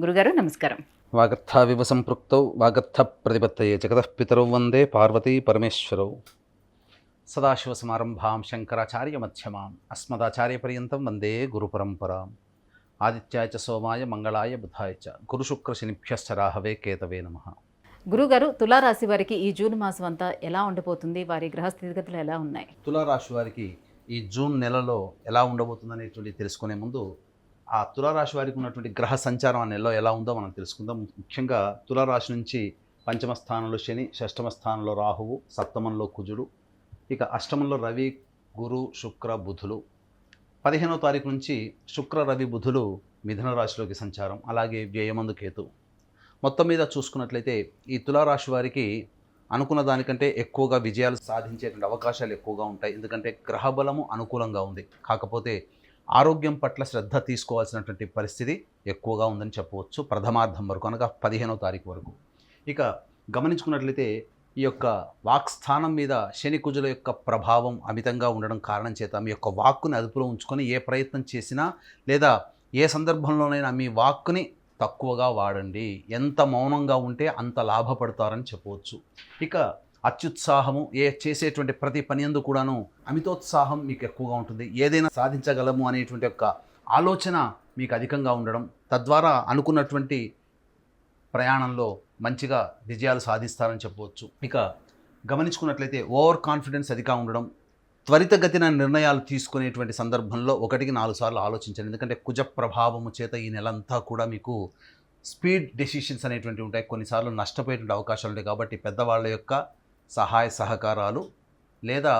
గురుగారు నమస్కారం. వాగర్థావివ సంపృక్తౌ వాగర్థ ప్రతిపత్తయే జగతః పితరౌ వందే పార్వతీ పరమేశ్వరౌ. సదాశివసమారంభాం శంకరాచార్య మధ్యమాం అస్మదాచార్యపర్యంతం వందే గురుపరంపరాం. ఆదిత్యాయ చ సోమాయ మంగళాయ బుధాయ చ గురుశుక్రశనిభ్యశ్చ రాహవే కేతవే నమ. గురుగారు తులారాశి వారికి ఈ జూన్ మాసం అంతా ఎలా ఉండిపోతుంది వారి గ్రహ స్థితిగతులు ఎలా ఉన్నాయి? తులారాశి వారికి ఈ జూన్ నెలలో ఎలా ఉండబోతుందనేటువంటి తెలుసుకునే ముందు ఆ తులారాశి వారికి ఉన్నటువంటి గ్రహ సంచారం ఆ నెలలో ఎలా ఉందో మనం తెలుసుకుందాం. ముఖ్యంగా తులారాశి నుంచి పంచమ స్థానంలో శని షష్టమ స్థానంలో రాహువు సప్తమంలో కుజుడు ఇక అష్టమంలో రవి గురు శుక్ర బుధులు. పదిహేనో తారీఖు నుంచి శుక్ర రవి బుధులు మిథున రాశిలోకి సంచారం అలాగే వ్యయమందు కేతు. మొత్తం మీద చూసుకున్నట్లయితే ఈ తులారాశి వారికి అనుకున్న దానికంటే ఎక్కువగా విజయాలు సాధించేటువంటి అవకాశాలు ఎక్కువగా ఉంటాయి. ఎందుకంటే గ్రహబలము అనుకూలంగా ఉంది. కాకపోతే ఆరోగ్యం పట్ల శ్రద్ధ తీసుకోవాల్సినటువంటి పరిస్థితి ఎక్కువగా ఉందని చెప్పవచ్చు. ప్రథమార్థం వరకు అనగా పదిహేనో తారీఖు వరకు. ఇక గమనించుకున్నట్లయితే ఈ యొక్క వాక్ స్థానం మీద శని కుజుల యొక్క ప్రభావం అమితంగా ఉండడం కారణం చేత మీ యొక్క వాక్కుని అదుపులో ఉంచుకొని ఏ ప్రయత్నం చేసినా లేదా ఏ సందర్భంలోనైనా మీ వాక్కుని తక్కువగా వాడండి. ఎంత మౌనంగా ఉంటే అంత లాభపడతారని చెప్పవచ్చు. ఇక అత్యుత్సాహము ఏ చేసేటువంటి ప్రతి పని అందు కూడాను అమితోత్సాహం మీకు ఎక్కువగా ఉంటుంది. ఏదైనా సాధించగలము అనేటువంటి యొక్క ఆలోచన మీకు అధికంగా ఉండడం తద్వారా అనుకున్నటువంటి ప్రయాణంలో మంచిగా విజయాలు సాధిస్తారని చెప్పవచ్చు. ఇక గమనించుకున్నట్లయితే ఓవర్ కాన్ఫిడెన్స్ అధికంగా ఉండడం త్వరితగతిన నిర్ణయాలు తీసుకునేటువంటి సందర్భంలో ఒకటికి నాలుగు సార్లు ఆలోచించండి. ఎందుకంటే కుజ ప్రభావము చేత ఈ నెలంతా కూడా మీకు స్పీడ్ డెసిషన్స్ అనేటువంటివి ఉంటాయి. కొన్నిసార్లు నష్టపోయేటువంటి అవకాశాలు ఉంటాయి. కాబట్టి పెద్దవాళ్ళ యొక్క సహాయ సహకారాలు లేదా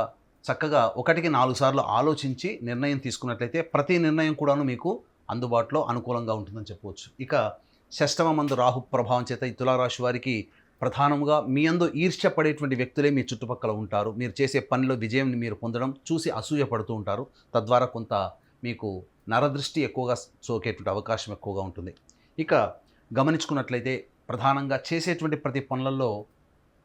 చక్కగా ఒకటికి నాలుగు సార్లు ఆలోచించి నిర్ణయం తీసుకున్నట్లయితే ప్రతి నిర్ణయం కూడాను మీకు అందుబాటులో అనుకూలంగా ఉంటుందని చెప్పవచ్చు. ఇక షష్టమ మందు రాహు ప్రభావం చేత ఈ తులారాశి వారికి ప్రధానంగా మీ అందు ఈర్ష్య పడేటువంటి వ్యక్తులే మీ చుట్టుపక్కల ఉంటారు. మీరు చేసే పనిలో విజయం మీరు పొందడం చూసి అసూయ పడుతూ ఉంటారు. తద్వారా కొంత మీకు నరదృష్టి ఎక్కువగా సోకేటువంటి అవకాశం ఎక్కువగా ఉంటుంది. ఇక గమనించుకున్నట్లయితే ప్రధానంగా చేసేటువంటి ప్రతి పనులలో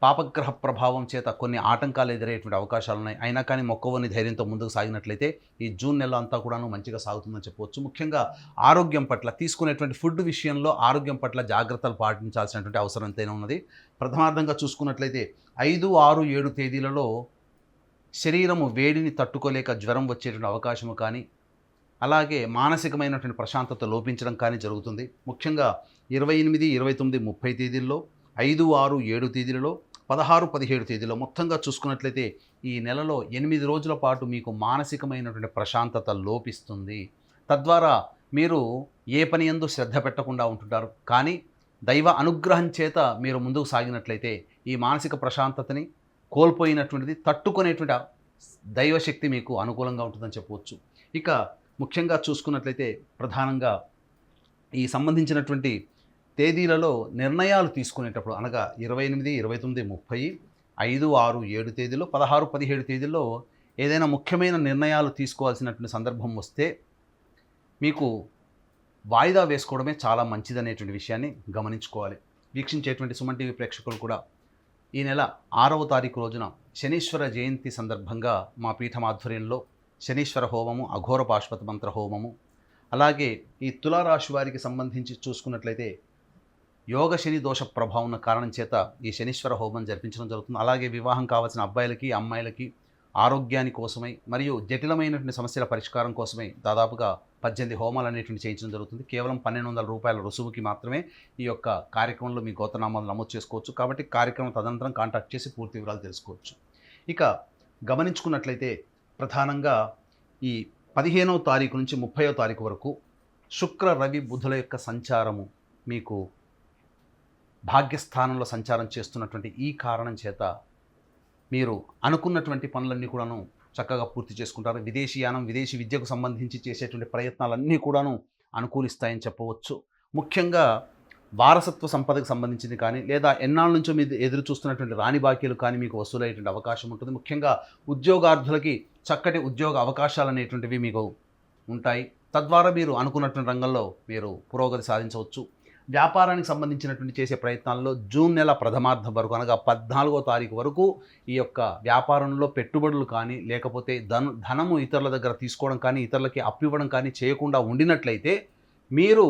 పాపగ్రహ ప్రభావం చేత కొన్ని ఆటంకాలు ఎదురయ్యేటువంటి అవకాశాలు ఉన్నాయి. అయినా కానీ మొక్కవని ధైర్యంతో ముందుకు సాగినట్లయితే ఈ జూన్ నెల అంతా కూడాను మంచిగా సాగుతుందని చెప్పవచ్చు. ముఖ్యంగా ఆరోగ్యం పట్ల తీసుకునేటువంటి ఫుడ్ విషయంలో ఆరోగ్యం పట్ల జాగ్రత్తలు పాటించాల్సినటువంటి అవసరం ఎంతైనా ఉన్నది. ప్రథమార్థంగా చూసుకున్నట్లయితే ఐదు ఆరు ఏడు తేదీలలో శరీరము వేడిని తట్టుకోలేక జ్వరం వచ్చేటువంటి అవకాశము కానీ అలాగే మానసికమైనటువంటి ప్రశాంతత లోపించడం కానీ జరుగుతుంది. ముఖ్యంగా ఇరవై ఎనిమిది ఇరవై తొమ్మిది ముప్పై తేదీల్లో ఐదు ఆరు ఏడు తేదీలలో పదహారు పదిహేడు తేదీలో మొత్తంగా చూసుకున్నట్లయితే ఈ నెలలో ఎనిమిది రోజుల పాటు మీకు మానసికమైనటువంటి ప్రశాంతత లోపిస్తుంది. తద్వారా మీరు ఏ పని ఎందు శ్రద్ధ పెట్టకుండా ఉంటుంటారు. కానీ దైవ అనుగ్రహం చేత మీరు ముందుకు సాగినట్లయితే ఈ మానసిక ప్రశాంతతని కోల్పోయినటువంటిది తట్టుకునేటువంటి దైవశక్తి మీకు అనుకూలంగా ఉంటుందని చెప్పవచ్చు. ఇక ముఖ్యంగా చూసుకున్నట్లయితే ప్రధానంగా ఈ సంబంధించినటువంటి తేదీలలో నిర్ణయాలు తీసుకునేటప్పుడు అనగా ఇరవై ఎనిమిది ఇరవై తొమ్మిది ముప్పై ఐదు ఆరు ఏడు తేదీలో పదహారు పదిహేడు తేదీల్లో ఏదైనా ముఖ్యమైన నిర్ణయాలు తీసుకోవాల్సినటువంటి సందర్భం వస్తే మీకు వాయిదా వేసుకోవడమే చాలా మంచిదనేటువంటి విషయాన్ని గమనించుకోవాలి. వీక్షించేటువంటి సుమన్ టీవీ ప్రేక్షకులు కూడా ఈ నెల ఆరవ తారీఖు రోజున శనీశ్వర జయంతి సందర్భంగా మా పీఠం ఆధ్వర్యంలో శనీశ్వర హోమము అఘోర పాశ్వత మంత్ర హోమము అలాగే ఈ తులారాశి వారికి సంబంధించి చూసుకున్నట్లయితే యోగ శని దోష ప్రభావం ఉన్న కారణం చేత ఈ శనీశ్వర హోమం జరిపించడం జరుగుతుంది. అలాగే వివాహం కావాల్సిన అబ్బాయిలకి అమ్మాయిలకి ఆరోగ్యాని కోసమై మరియు జటిలమైనటువంటి సమస్యల పరిష్కారం కోసమై దాదాపుగా పద్దెనిమిది హోమాలు అనేటువంటి చేయించడం జరుగుతుంది. కేవలం పన్నెండు వందల రూపాయల రుసుముకి మాత్రమే ఈ యొక్క కార్యక్రమంలో మీ గోతనామాలు నమోదు చేసుకోవచ్చు. కాబట్టి కార్యక్రమం తదనంతరం కాంటాక్ట్ చేసి పూర్తి వివరాలు తెలుసుకోవచ్చు. ఇక గమనించుకున్నట్లయితే ప్రధానంగా ఈ పదిహేనవ తారీఖు నుంచి ముప్పైవ తారీఖు వరకు శుక్ర రవి బుధుల యొక్క సంచారము మీకు భాగ్యస్థానంలో సంచారం చేస్తున్నటువంటి ఈ కారణం చేత మీరు అనుకున్నటువంటి పనులన్నీ కూడాను చక్కగా పూర్తి చేసుకుంటారు. విదేశీయానం విదేశీ విద్యకు సంబంధించి చేసేటువంటి ప్రయత్నాలన్నీ కూడాను అనుకూలిస్తాయని చెప్పవచ్చు. ముఖ్యంగా వారసత్వ సంపదకు సంబంధించింది కానీ లేదా ఎన్నాళ్ళ నుంచో మీరు ఎదురు చూస్తున్నటువంటి రాణి బాకీలు కానీ మీకు వసూలయ్యేటువంటి అవకాశం ఉంటుంది. ముఖ్యంగా ఉద్యోగార్థులకి చక్కటి ఉద్యోగ అవకాశాలు అనేటువంటివి మీకు ఉంటాయి. తద్వారా మీరు అనుకున్నటువంటి రంగంలో మీరు పురోగతి సాధించవచ్చు. వ్యాపారానికి సంబంధించినటువంటి చేసే ప్రయత్నాల్లో జూన్ నెల ప్రథమార్థం వరకు అనగా పద్నాలుగో తారీఖు వరకు ఈ యొక్క వ్యాపారంలో పెట్టుబడులు కానీ లేకపోతే ధన ధనము ఇతరుల దగ్గర తీసుకోవడం కానీ ఇతరులకి అప్పివ్వడం కానీ చేయకుండా ఉండినట్లయితే మీరు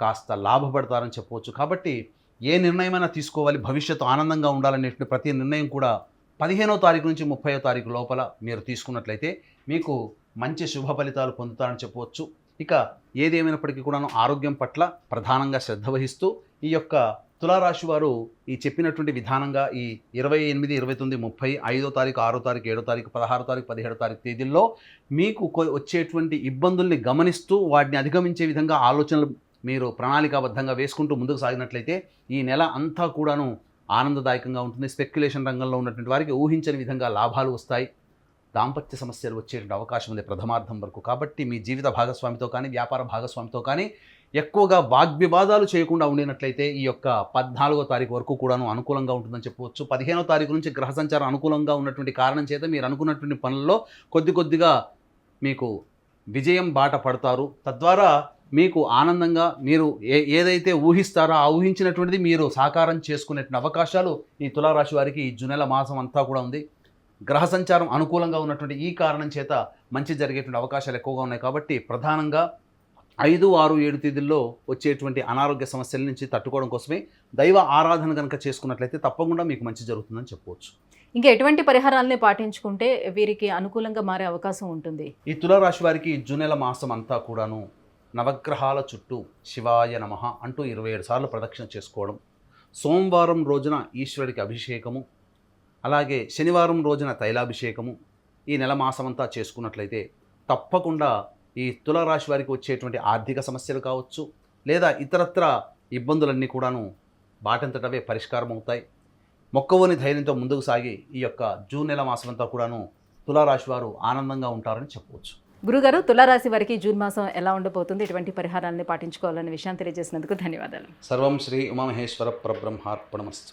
కాస్త లాభపడతారని చెప్పవచ్చు. కాబట్టి ఏ నిర్ణయమైనా తీసుకోవాలి భవిష్యత్తు ఆనందంగా ఉండాలనేటువంటి ప్రతి నిర్ణయం కూడా పదిహేనో తారీఖు నుంచి ముప్పైో తారీఖు లోపల మీరు తీసుకున్నట్లయితే మీకు మంచి శుభ ఫలితాలు పొందుతారని చెప్పవచ్చు. ఇక ఏదేమైనప్పటికీ కూడాను ఆరోగ్యం పట్ల ప్రధానంగా శ్రద్ధ వహిస్తూ ఈ యొక్క తులారాశి వారు ఈ చెప్పినటువంటి విధానంగా ఈ ఇరవై ఎనిమిది ఇరవై తొమ్మిది ముప్పై ఐదో తారీఖు ఆరో తారీఖు ఏడో తారీఖు పదహారో తారీఖు పదిహేడో తారీఖు తేదీల్లో మీకు వచ్చేటువంటి ఇబ్బందుల్ని గమనిస్తూ వాటిని అధిగమించే విధంగా ఆలోచనలు మీరు ప్రణాళికాబద్ధంగా వేసుకుంటూ ముందుకు సాగినట్లయితే ఈ నెల అంతా కూడాను ఆనందదాయకంగా ఉంటుంది. స్పెక్యులేషన్ రంగంలో ఉన్నటువంటి వారికి ఊహించని విధంగా లాభాలు వస్తాయి. దాంపత్య సమస్యలు వచ్చేటువంటి అవకాశం ఉంది ప్రథమార్థం వరకు. కాబట్టి మీ జీవిత భాగస్వామితో కానీ వ్యాపార భాగస్వామితో కానీ ఎక్కువగా వాగ్వివాదాలు చేయకుండా ఉండినట్లయితే ఈ యొక్క పద్నాలుగో తారీఖు వరకు కూడాను అనుకూలంగా ఉంటుందని చెప్పవచ్చు. పదిహేనో తారీఖు నుంచి గ్రహ సంచారం అనుకూలంగా ఉన్నటువంటి కారణం చేత మీరు అనుకున్నటువంటి పనుల్లో కొద్ది కొద్దిగా మీకు విజయం బాట పడతారు. తద్వారా మీకు ఆనందంగా మీరు ఏ ఏదైతే ఊహిస్తారో ఆ ఊహించినటువంటిది మీరు సాకారం చేసుకునేటువంటి అవకాశాలు ఈ తులారాశి వారికి ఈ జునెల మాసం అంతా కూడా ఉంది. గ్రహ సంచారం అనుకూలంగా ఉన్నటువంటి ఈ కారణం చేత మంచి జరిగేటువంటి అవకాశాలు ఎక్కువగా ఉన్నాయి కాబట్టి ప్రధానంగా ఐదు ఆరు ఏడు తేదీల్లో వచ్చేటువంటి అనారోగ్య సమస్యల నుంచి తట్టుకోవడం కోసమే దైవ ఆరాధన కనుక చేసుకున్నట్లయితే తప్పకుండా మీకు మంచి జరుగుతుందని చెప్పవచ్చు. ఇంకా ఎటువంటి పరిహారాలని పాటించుకుంటే వీరికి అనుకూలంగా మారే అవకాశం ఉంటుంది? ఈ తులారాశి వారికి జూనెల మాసం అంతా కూడాను నవగ్రహాల చుట్టూ శివాయ నమః అంటూ ఇరవై ఏడు సార్లు ప్రదక్షిణ చేసుకోవడం సోమవారం రోజున ఈశ్వరుడికి అభిషేకము అలాగే శనివారం రోజున తైలాభిషేకము ఈ నెల మాసం అంతా చేసుకున్నట్లయితే తప్పకుండా ఈ తులారాశి వారికి వచ్చేటువంటి ఆర్థిక సమస్యలు కావచ్చు లేదా ఇతరత్ర ఇబ్బందులన్నీ కూడాను బాటంతటవే పరిష్కారం అవుతాయి మొక్కవోని ధైర్యంతో ముందుకు సాగి ఈ యొక్క జూన్ నెల మాసం అంతా కూడాను తులారాశి వారు ఆనందంగా ఉంటారని చెప్పవచ్చు. గురుగారు తులారాశి వారికి జూన్ మాసం ఎలా ఉండబోతుంది? ఎటువంటి పరిహారాలని పాటించుకోవాలనే విషయాన్ని తెలియజేసినందుకు ధన్యవాదాలు. సర్వం శ్రీ ఉమామహేశ్వర పరబ్రహ్మార్పణమస్తు.